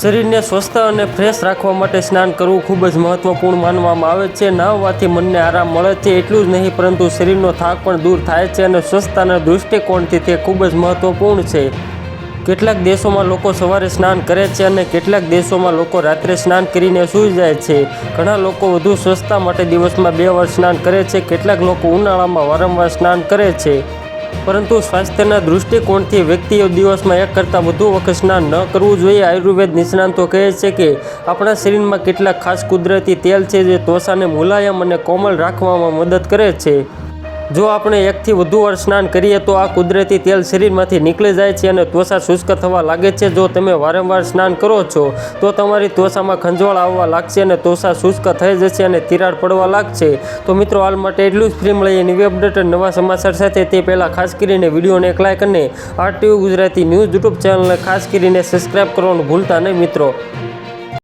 શરીરને સ્વસ્થ અને ફ્રેશ રાખવા માટે સ્નાન કરવું ખૂબ જ મહત્વપૂર્ણ માનવામાં આવે છે. નાહવાથી મનને આરામ મળે છે એટલું જ નહીં, પરંતુ શરીરનો થાક પણ દૂર થાય છે અને સ્વસ્થતાના દૃષ્ટિકોણથી તે ખૂબ જ મહત્વપૂર્ણ છે. કેટલાક દેશોમાં લોકો સવારે સ્નાન કરે છે અને કેટલાક દેશોમાં લોકો રાત્રે સ્નાન કરીને સૂઈ જાય છે. ઘણા લોકો વધુ સ્વચ્છતા માટે દિવસમાં બે વાર સ્નાન કરે છે, કેટલાક લોકો ઉનાળામાં વારંવાર સ્નાન કરે છે. પરંતુ સ્વાસ્થ્યના દૃષ્ટિકોણથી વ્યક્તિઓ દિવસમાં એક કરતાં વધુ વખત સ્નાન ન કરવું જોઈએ. આયુર્વેદ નિષ્ણાંતો કહે છે કે આપણા શરીરમાં કેટલાક ખાસ કુદરતી તેલ છે જે ત્વચાને મુલાયમ અને કોમળ રાખવામાં મદદ કરે છે. જો આપણે એકથી વધુ વાર સ્નાન કરીએ તો આ કુદરતી તેલ શરીરમાંથી નીકળી જાય છે અને ત્વચા શુષ્ક થવા લાગે છે. જો તમે વારંવાર સ્નાન કરો છો, તો તમારી ત્વચામાં ખંજવાળ આવવા લાગશે અને ત્વચા શુષ્ક થઈ જશે અને તિરાડ પડવા લાગશે. તો મિત્રો, હાલ માટે એટલું જ. ફ્રી મળીએ નવી અપડેટ નવા સમાચાર સાથે. તે પહેલાં ખાસ કરીને વિડીયોને એક લાઇક અને આરટીયુ ગુજરાતી ન્યૂઝ યુટ્યુબ ચેનલને ખાસ કરીને સબસ્ક્રાઈબ કરવાનું ભૂલતા નહીં મિત્રો.